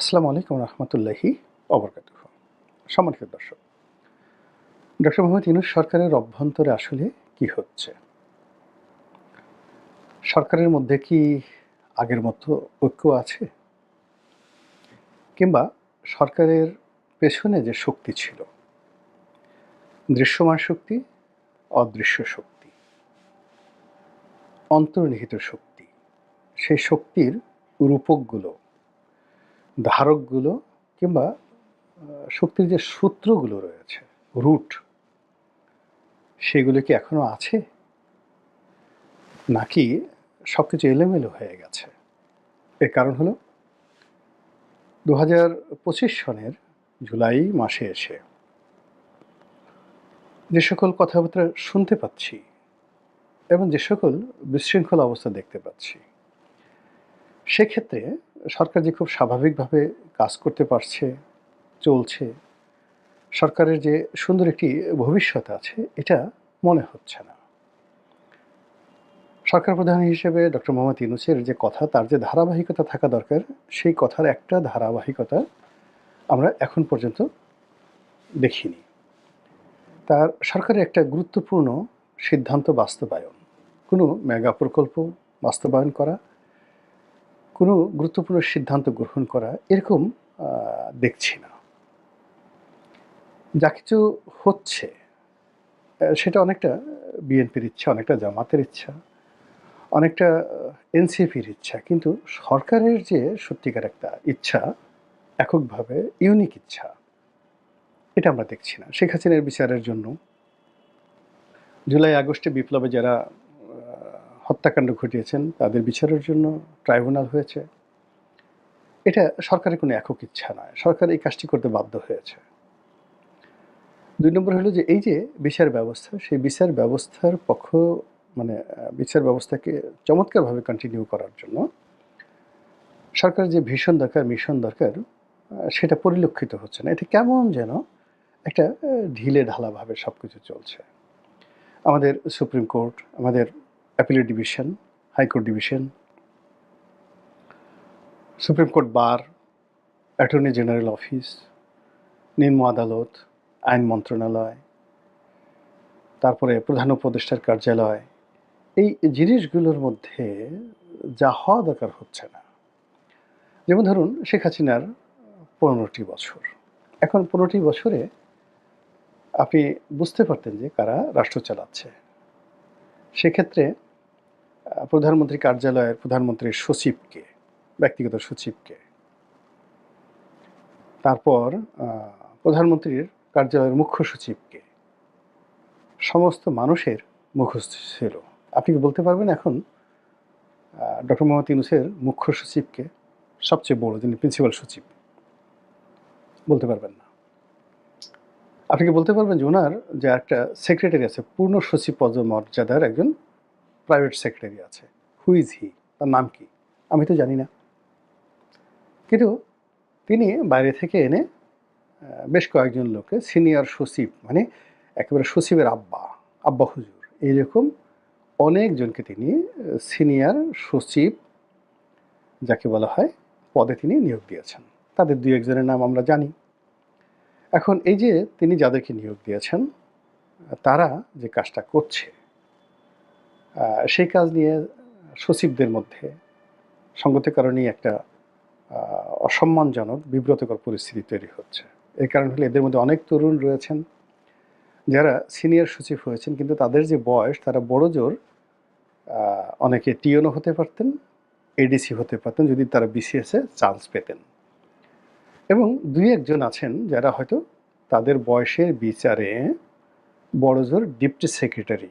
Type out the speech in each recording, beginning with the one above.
আসসালামু আলাইকুম রহমতুল্লাহি অবরকাত সম্মানিত দর্শক, ডক্টর মোহাম্মদ ইউনুস সরকারের অভ্যন্তরে আসলে কি হচ্ছে? সরকারের মধ্যে কি আগের মতো ঐক্য আছে? কিংবা সরকারের পেছনে যে শক্তি ছিল, দৃশ্যমান শক্তি, অদৃশ্য শক্তি, অন্তর্নিহিত শক্তি, সেই শক্তির রূপকগুলো ধারকগুলো কিংবা শক্তির যে সূত্রগুলো রয়েছে রুট সেগুলো কি এখনও আছে? নাকি সব কিছু এলোমেলো হয়ে গেছে? এর কারণ হলো দু হাজার পঁচিশ সনের জুলাই মাসে এসে যে সকল কথাবার্তা শুনতে পাচ্ছি এবং যে সকল বিশৃঙ্খল অবস্থা দেখতে পাচ্ছি, সেক্ষেত্রে সরকার যে খুব স্বাভাবিকভাবে কাজ করতে পারছে, চলছে, সরকারের যে সুন্দর একটি ভবিষ্যৎ আছে, এটা মনে হচ্ছে না। সরকার প্রধান হিসেবে ডক্টর মোহাম্মদ ইউনুসের যে কথা, তার যে ধারাবাহিকতা থাকা দরকার, সেই কথার একটা ধারাবাহিকতা আমরা এখন পর্যন্ত দেখিনি। তার সরকারের একটা গুরুত্বপূর্ণ সিদ্ধান্ত বাস্তবায়ন। কোনো মেগা প্রকল্প বাস্তবায়ন করা কোনো গুরুত্বপূর্ণ সিদ্ধান্ত গ্রহণ করা এরকম দেখছি না। যা কিছু হচ্ছে সেটা অনেকটা বিএনপির ইচ্ছা, অনেকটা জামাতের ইচ্ছা, অনেকটা এনসিপির ইচ্ছা, কিন্তু সরকারের যে সত্যিকার একটা ইচ্ছা, এককভাবে ইউনিক ইচ্ছা, এটা আমরা দেখছি না। শেখ হাসিনার বিচারের জন্য জুলাই আগস্টে বিপ্লবে যারা হত্যাকাণ্ড ঘটিয়েছেন, তাদের বিচারের জন্য ট্রাইব্যুনাল হয়েছে। এটা সরকারের কোনো একক ইচ্ছা নয়। সরকার এই কাজটি করতে বাধ্য হয়েছে। দুই নম্বর হলো যে, এই যে বিচার ব্যবস্থা, সেই বিচার ব্যবস্থার পক্ষ মানে বিচার ব্যবস্থাকে চমৎকারভাবে কন্টিনিউ করার জন্য সরকারের যে ভীষণ দরকার, মিশন দরকার, সেটা পরিলক্ষিত হচ্ছে না। এটা কেমন যেন একটা ঢিলে ঢালাভাবে সব কিছু চলছে। আমাদের সুপ্রিম কোর্ট, আমাদের appellate division high court division supreme court bar attorney general office নিম্ন আদালত আইন মন্ত্রণালয় তারপরে প্রধান উপদেষ্টার কার্যালয় এই জিনিসগুলোর মধ্যে যা হওয়া দরকার হচ্ছে না। যেমন ধরুন, শেখ হাসিনার পনেরোটি বছর। এখন পনেরোটি বছরে আপনি বুঝতে পারতেন যে কারা রাষ্ট্র চালাচ্ছে। সেক্ষেত্রে প্রধানমন্ত্রী কার্যালয়ের প্রধানমন্ত্রীর সচিবকে, ব্যক্তিগত সচিবকে। তারপর প্রধানমন্ত্রীর কার্যালয়ের মুখ্য সচিবকে। সমস্ত মানুষের মুখস্থ ছিল। আপনি কি বলতে পারবেন এখন? ডক্টর মোহাম্মদ ইউনুসের মুখ্য সচিবকে সবচেয়ে বড় যিনি প্রিন্সিপাল সচিব, বলতে পারবেন না। আপনি কি বলতে পারবেন যে ওনার যে একটা সেক্রেটারি আছে, পূর্ণ সচিব পদ মর্যাদার একজন প্রাইভেট সেক্রেটারি আছে। হু ইজ হি তার নাম কি? আমি তো জানি না। কিন্তু তিনি বাইরে থেকে এনে বেশ কয়েকজন লোককে সিনিয়র সচিব মানে একেবারে সচিবের আব্বা আব্বা হুজুর এইরকম অনেকজনকে তিনি সিনিয়র সচিব, যাকে বলা হয়, পদে তিনি নিয়োগ দিয়েছেন। তাদের দুই একজনের নাম আমরা জানি। এখন এই যে তিনি যাদেরকে নিয়োগ দিয়েছেন, তারা যে কাজটা করছে সেই কাজ নিয়ে সচিবদের মধ্যে সঙ্গত কারণেই একটা অসম্মানজনক, বিব্রতকর পরিস্থিতি তৈরি হচ্ছে। এর কারণ হলো এদের মধ্যে অনেক তরুণ রয়েছেন, যারা সিনিয়র সচিব হয়েছেন, কিন্তু তাদের যে বয়স, তারা বড় জোর অনেকে টিওনও হতে পারতেন এডিসি হতে পারতেন, যদি তারা বিসিএসে চান্স পেতেন। এবং দুই একজন আছেন যারা হয়তো তাদের বয়সের বিচারে বড় জোর ডিপটি সেক্রেটারি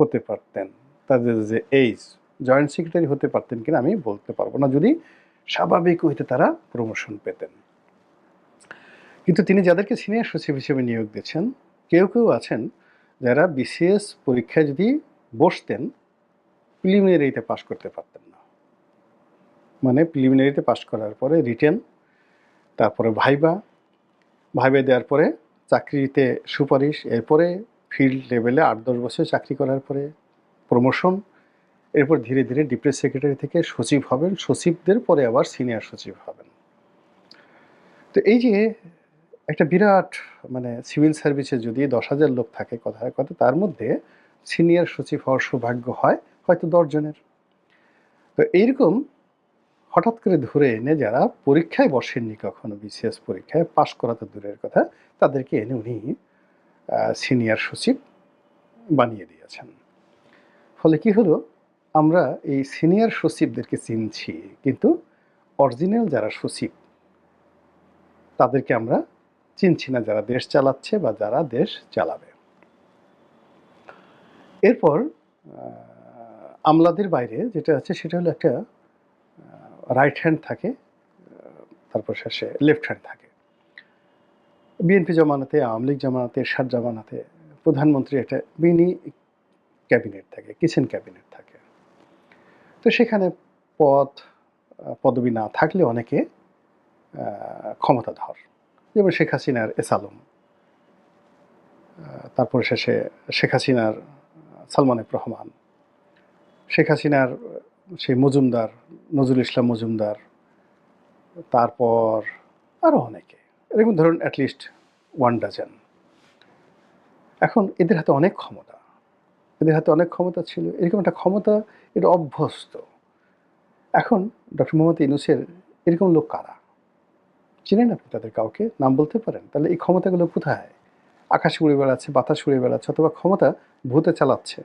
হতে পারতেন। তাদের যে এইজ জয়েন্ট সেক্রেটারি হতে পারতেন কিনা আমি বলতে পারব না। যদি স্বাভাবিক হইতে তারা প্রমোশন পেতেন। কিন্তু তিনি যাদেরকে সিনিয়র সচিব হিসেবে নিয়োগ দিয়েছেন, কেউ কেউ আছেন যারা বিসিএস পরীক্ষায় যদি বসতেন প্রিলিমিনারিতে পাশ করতে পারতেন না। মানে প্রিলিমিনারিতে পাশ করার পরে রিটেন তারপরে ভাইবা ভাইবা দেওয়ার পরে চাকরিতে সুপারিশ, এরপরে ফিল্ড লেভেলে আট দশ বছর চাকরি করার পরে প্রমোশন এরপর ধীরে ধীরে ডিপ্রেস সেক্রেটারি থেকে সচিব হবেন, সচিবদের পরে আবার সিনিয়র সচিব হবেন। তো এই যে একটা বিরাট মানে সিভিল সার্ভিসে যদি দশ হাজার লোক থাকে কথায় কথা তার মধ্যে সিনিয়র সচিব হওয়ার সৌভাগ্য হয় হয়তো দশজনের তো এইরকম হঠাৎ করে ধরে এনে যারা পরীক্ষায় বসেননি কখনো বিসিএস পরীক্ষায় পাশ করা তো দূরের কথা, তাদেরকে এনে উনি সিনিয়র সচিব বানিয়ে দিয়েছেন। ফলে কি হলো? আমরা এই সিনিয়র সচিবদেরকে চিনছি, কিন্তু অরিজিনাল যারা সচিব, তাদেরকে আমরা চিনছি না যারা দেশ চালাচ্ছে বা যারা দেশ চালাবে। এরপর আমলাদের বাইরে যেটা আছে সেটা হলো একটা রাইট হ্যান্ড থাকে তারপর শেষে লেফট হ্যান্ড থাকে। বিএনপি জমানাতে, আওয়ামী লীগ জমানাতে, এরশাদ জমানাতে প্রধানমন্ত্রী একটা মিনি ক্যাবিনেট থাকে, কিচেন ক্যাবিনেট থাকে। তো সেখানে পদ, পদবি না থাকলে অনেকে ক্ষমতাধর। যেমন শেখ হাসিনার এস আলম। তারপর শেষে শেখ হাসিনার সালমান এফ রহমান। শেখ হাসিনার সেই মজুমদার, নজরুল ইসলাম মজুমদার। তারপর আরও অনেকে। এরকম ধরুন অ্যাটলিস্ট ওয়ান ডাজন এখন এদের হাতে অনেক ক্ষমতা। এদের হাতে অনেক ক্ষমতা ছিল। এরকম একটা ক্ষমতা এটা অভ্যস্ত। এখন ডক্টর মোহাম্মদ ইনুসের এরকম লোক কারা? চিনেন আপনি তাদের কাউকে? নাম বলতে পারেন? তাহলে এই ক্ষমতাগুলো কোথায়? আকাশ উড়ে বেড়াচ্ছে, বাতাস উড়ে বেড়াচ্ছে, অথবা ক্ষমতা ভূতে চালাচ্ছে।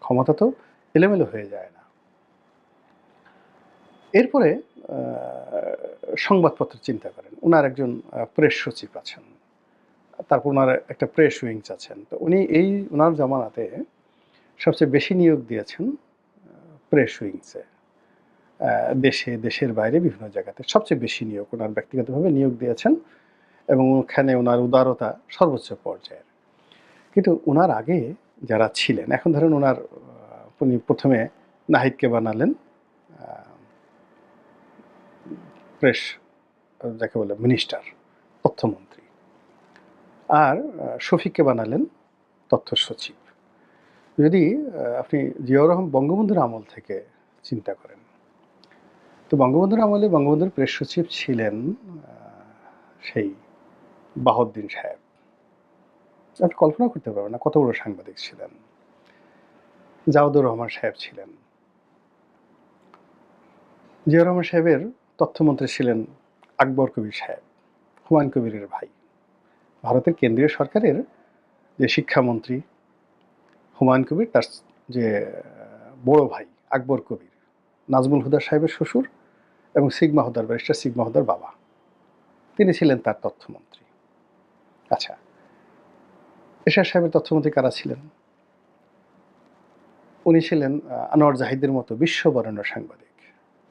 ক্ষমতা তো এলোমেলো হয়ে যায় না। এরপরে সংবাদপত্র চিন্তা করেন। ওনার একজন প্রেস সচিব আছেন। তারপর ওনার একটা প্রেস উইংস আছেন। তো উনি এই ওনার জমানাতে সবচেয়ে বেশি নিয়োগ দিয়েছেন প্রেস উইংসে দেশে, দেশের বাইরে বিভিন্ন জায়গাতে সবচেয়ে বেশি নিয়োগ ওনার ব্যক্তিগতভাবে নিয়োগ দিয়েছেন এবং ওখানে ওনার উদারতা সর্বোচ্চ পর্যায়ের। কিন্তু ওনার আগে যারা ছিলেন, এখন ধরেন ওনার উনি প্রথমে নাহিদকে বানালেন প্রেস যাকে বলে মিনিস্টার তথ্যমন্ত্রী। আর শফিককে বানালেন তথ্য সচিব। যদি আপনি জিয়াউর রহমান বঙ্গবন্ধুর আমল থেকে চিন্তা করেন, তো বঙ্গবন্ধুর আমলে বঙ্গবন্ধুর প্রেস সচিব ছিলেন সেই বাহদ্দিন সাহেব। আপনি কল্পনা করতে পারবেন না কত বড় সাংবাদিক ছিলেন। জাউদুর রহমান সাহেব ছিলেন। জিয়াউর রহমান সাহেবের তথ্যমন্ত্রী ছিলেন আকবর কবির সাহেব, হুমায়ুন কবিরের ভাই। ভারতের কেন্দ্রীয় সরকারের যে শিক্ষামন্ত্রী হুমায়ুন কবির, তার যে বড় ভাই আকবর কবির, নাজমুল হুদার সাহেবের শ্বশুর এবং সিগমা হুদার ব্যারিস্টার সিগমা হুদার বাবা। তিনি ছিলেন তার তথ্যমন্ত্রী। আচ্ছা এশার সাহেবের তথ্যমন্ত্রী কারা ছিলেন? উনি ছিলেন আনোয়ার জাহিদের মতো বিশ্ববরেণ্য সাংবাদিক,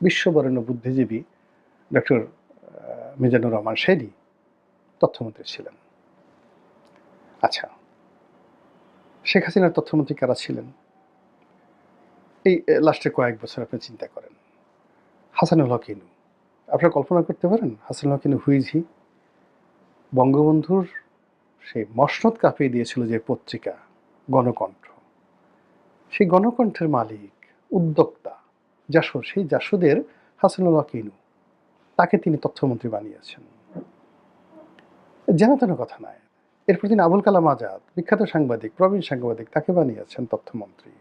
বিশ্ববরেণ্য বুদ্ধিজীবী ডক্টর মিজানুর রহমান শেরি তথ্যমন্ত্রী ছিলেন। আচ্ছা শেখ হাসিনার তথ্যমন্ত্রী কারা ছিলেন? এই লাস্টের কয়েক বছর আপনি চিন্তা করেন। হাসানুল হক ইনু। আপনারা কল্পনা করতে পারেন, হাসানুল হক ইনু হুইজি বঙ্গবন্ধুর সেই মসনদ কাঁপিয়ে দিয়েছিল যে পত্রিকা, গণকণ্ঠ। সেই গণকণ্ঠের মালিক, উদ্যোক্তা জাসদ সেই জাসদের হাসানুল হক তাকে তিনি তথ্যমন্ত্রী বানিয়েছেন। যেন তেন কথা নয়। এরপর তিনি আবুল কালাম আজাদ, বিখ্যাত সাংবাদিক, প্রবীণ সাংবাদিক, তাকে বানিয়েছেন তথ্যমন্ত্রী।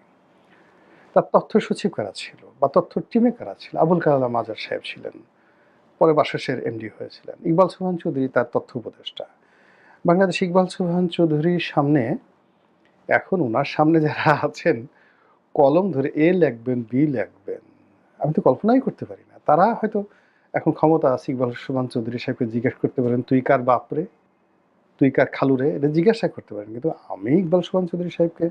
তার তথ্য সচিব কারা ছিল বা তথ্য টিমে কারা ছিল? আবুল কালাম আজাদ সাহেব ছিলেন, পরে বাসসের এমডি হয়েছিলেন। ইকবাল সুবহান চৌধুরী তার তথ্য উপদেষ্টা। বাংলাদেশ ইকবাল সুবহান চৌধুরীর সামনে, এখন ওনার সামনে যারা আছেন, কলম ধরে এ লিখবেন, বি লিখবেন। আমি তো কল্পনাই করতে পারি না। তারা হয়তো এখন ক্ষমতা আছে ইকবাল সুবহান চৌধুরী সাহেবকে জিজ্ঞেস করতে পারেন, তুই কার বাপরে তুই কার খালুরে এটা জিজ্ঞাসা করতে পারেন। কিন্তু আমি ইকবাল সুবহান চৌধুরী সাহেবকে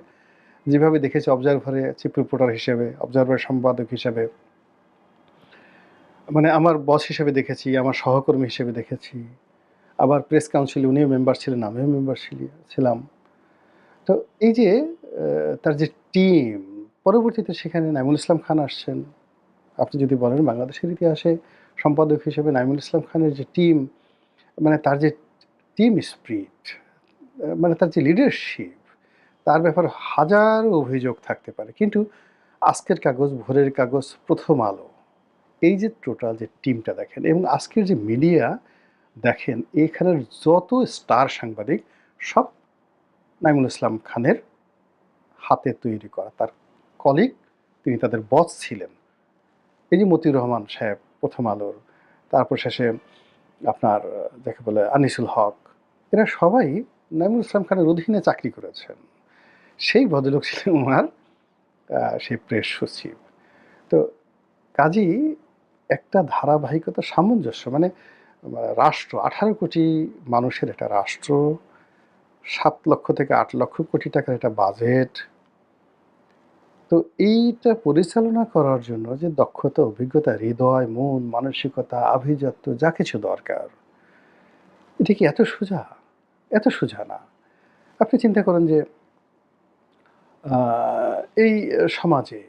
যেভাবে দেখেছি অবজারভারে চিফ রিপোর্টার হিসেবে অবজারভার সম্পাদক হিসেবে মানে আমার বস হিসেবে দেখেছি, আমার সহকর্মী হিসেবে দেখেছি, আবার প্রেস কাউন্সিলে উনিও মেম্বার ছিলেন, আমিও মেম্বার ছিলাম। তো এই যে তার যে টিম পরবর্তীতে সেখানে নাইমুল ইসলাম খান আসছেন। আপনি যদি বলেন বাংলাদেশের ইতিহাসে সম্পাদক হিসেবে নাইমুল ইসলাম খানের যে টিম মানে তার যে টিম স্পিরিট মানে তার যে লিডারশিপ তার ব্যাপারে হাজার অভিযোগ থাকতে পারে। কিন্তু আজকের কাগজ, ভোরের কাগজ, প্রথম আলো, এই যে টোটাল যে টিমটা দেখেন এবং আজকের যে মিডিয়া দেখেন, এখানের যত স্টার সাংবাদিক, সব নাইমুল ইসলাম খানের হাতে তৈরি করা। তার কলিগ তিনি তাদের বস ছিলেন। এই যে মতিউর রহমান সাহেব, প্রথম আলোর, তারপর শেষে আপনার যাকে বলে আনিসুল হক এরা সবাই নাইমুল ইসলাম খানের অধীনে চাকরি করেছেন। সেই ভদ্রলোক ছিলেন ওনার সেই প্রেস সচিব। তো কাজেই একটা ধারাবাহিকতা সামঞ্জস্য মানে রাষ্ট্র, আঠারো কোটি মানুষের একটা রাষ্ট্র, সাত লক্ষ থেকে আট লক্ষ কোটি টাকার একটা বাজেট। তো এইটা পরিচালনা করার জন্য যে দক্ষতা, অভিজ্ঞতা, হৃদয়, মন, মানসিকতা, আভিজাত্য, যা কিছু দরকার, এটা কি এত সোজা? এত সোজা না। আপনি চিন্তা করেন যে এই সমাজে